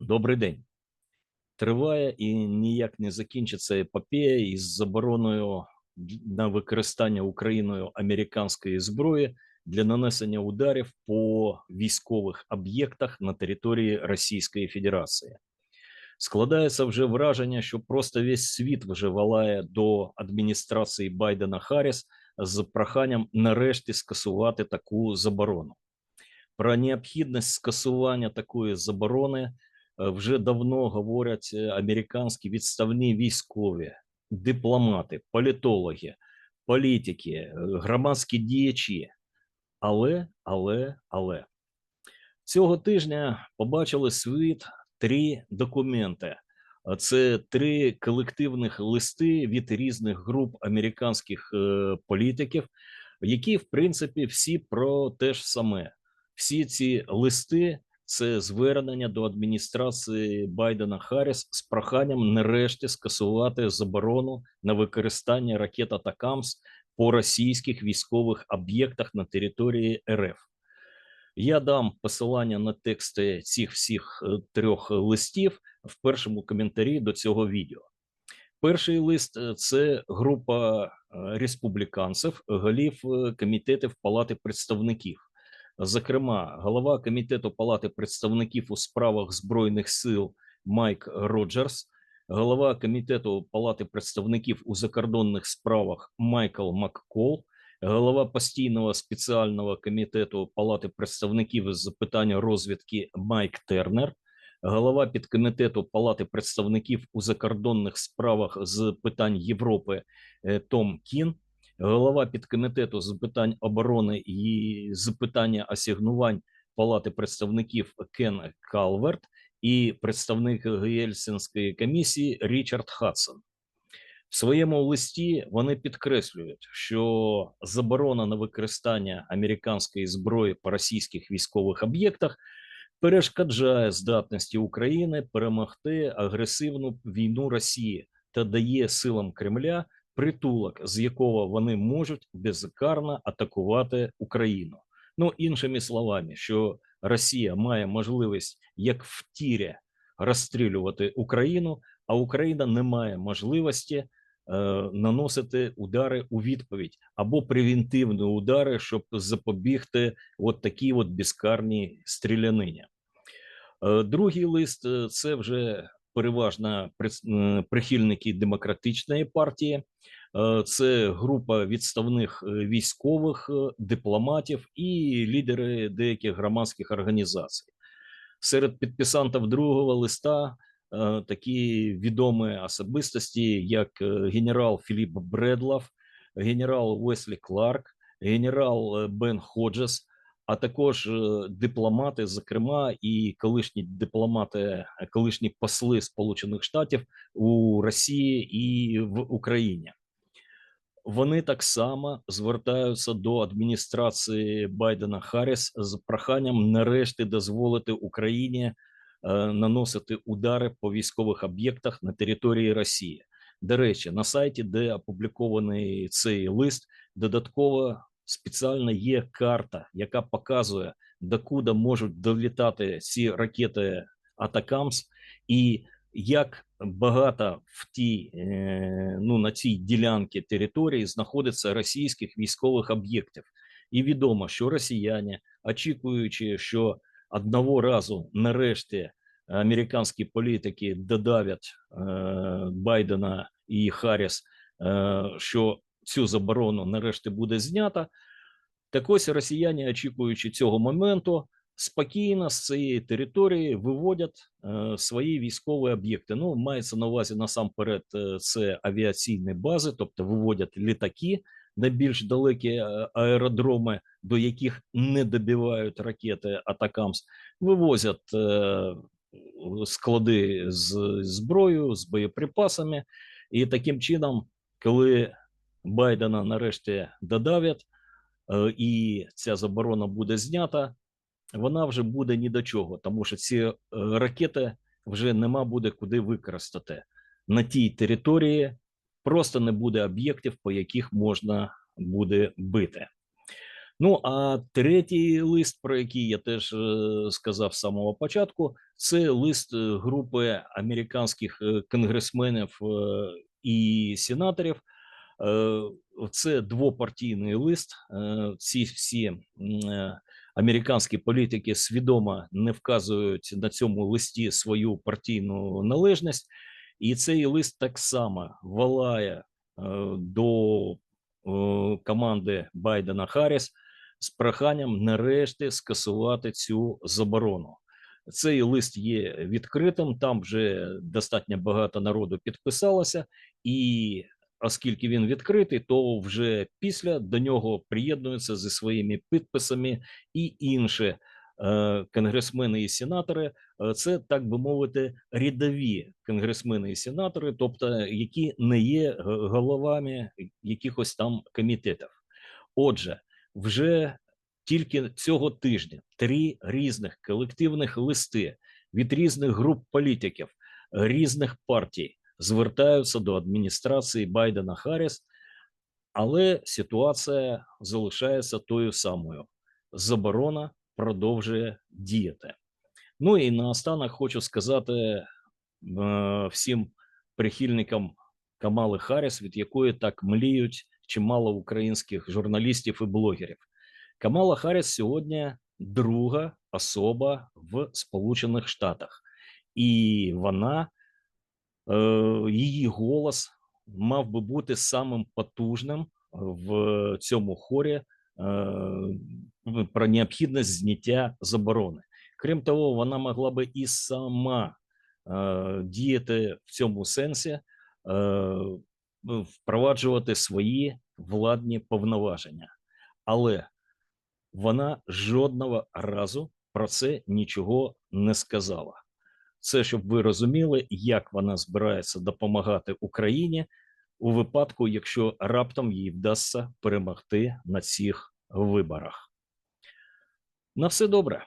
Добрий день. Триває і ніяк не закінчиться епопея із забороною на використання Україною американської зброї для нанесення ударів по військових об'єктах на території Російської Федерації. Складається вже враження, що просто весь світ вже волає до адміністрації Байдена Харріс з проханням нарешті скасувати таку заборону. Про необхідність скасування такої заборони вже давно говорять е, американські відставні військові, дипломати, політологи, політики, е, громадські діячі. Але, але, але цього тижня побачили світ три документи. Це три колективних листи від різних груп американських е, політиків, які, в принципі, всі про те ж саме. Всі ці листи це звернення до адміністрації Байдена Харріс з проханням нарешті скасувати заборону на використання ракет Атакамс по російських військових об'єктах на території РФ. Я дам посилання на тексти цих всіх е, трьох листів в першому коментарі до цього відео. Перший лист е, це група е, республіканців, голів комітетів Палати представників. Зокрема, голова комітету Палати представників у справах збройних сил Майк Роджерс, голова комітету Палати представників у закордонних справах Майкл Маккол, голова постійного спеціального комітету Палати представників з питань розвідки Майк Тернер, голова підкомітету Палати представників у закордонних справах з питань Європи е, Том Кін, голова підкомітету з питань оборони і з питання асигнувань Палати представників Кен Калверт і представник Гельсінської комісії Річард Хадсон. В своєму листі вони підкреслюють, що заборона на використання американської зброї по російських військових об'єктах перешкоджає здатності України перемогти агресивну війну Росії та дає силам Кремля притулок, з якого вони можуть безкарно атакувати Україну. Ну іншими словами, що Росія має можливість як в тірі розстрілювати Україну, а Україна не має можливості е, наносити удари у відповідь або превентивні удари, щоб запобігти от такій от безкарній стрілянині. Е, Другий лист е, це вже переважно прихильники демократичної партії. Е, Це група відставних е, військових, е, дипломатів і лідери деяких громадських організацій. Серед підписантів другого листа такі відомі особистості, як генерал Філіп Бредлов, генерал Уеслі Кларк, генерал Бен Ходжес, а також е, дипломати, зокрема, і колишні дипломати, е, колишні посли Сполучених Штатів у Росії і в Україні. Вони так само звертаються до адміністрації Байдена Харріс з проханням нарешті дозволити Україні е, наносити удари по військових об'єктах на території Росії. До речі, на сайті, де опублікований цей лист, додатково спеціально є карта, яка показує, докуди можуть долітати ці ракети Атакамс, і як багато в тій, е, ну, на цій ділянці території знаходиться російських військових об'єктів. І відомо, що росіяни, очікуючи, що одного разу нарешті американські політики додавлять е, Байдена і Харріс, е, що цю заборону нарешті буде знята. Так ось росіяни, очікуючи цього моменту, спокійно з цієї території виводять е, свої військові об'єкти. Ну, мається на увазі насамперед, е, це авіаційні бази, тобто виводять літаки на більш далекі е, аеродроми, до яких не добивають ракети Атакамс, вивозять е, склади з зброєю, з боєприпасами, і таким чином, коли Байдена нарешті додавлять, е, і ця заборона буде знята, вона вже буде ні до чого, тому що ці е, ракети вже нема буде куди використати на тій території. Просто не буде об'єктів, по яких можна буде бити. Ну а третій лист, про який я теж е, сказав з самого початку, це лист групи американських конгресменів і сенаторів. Це двопартійний лист. Е, Ці всі е, американські політики свідомо не вказують на цьому листі свою партійну належність, і цей лист так само волає е, до команди Байдена Харріс з проханням нарешті скасувати цю заборону. Цей лист є відкритим. Там вже достатньо багато народу підписалося, і оскільки він відкритий, то вже після до нього приєднуються зі своїми підписами і інші е, конгресмени і сенатори. Е, Це так би мовити, рядові конгресмени і сенатори, тобто які не є головами якихось там комітетів. Отже, вже тільки цього тижня три різних колективних листи від різних груп політиків, різних партій звертаються до адміністрації Байдена Харріс, але ситуація залишається тою самою. Заборона продовжує діяти. Ну і наостанок хочу сказати е, всім прихильникам Камали Харріс, від якої так мліють чимало українських журналістів і блогерів. Камала Харріс сьогодні друга особа в Сполучених Штатах, і вона, її голос мав би бути самим потужним в цьому хорі е, про необхідність зняття заборони. Крім того, вона могла би і сама е, діяти в цьому сенсі, е, впроваджувати свої владні повноваження. Але вона жодного разу про це нічого не сказала. Це щоб ви розуміли, як вона збирається допомагати Україні у випадку, якщо раптом їй вдасться перемогти на цих виборах. На все добре.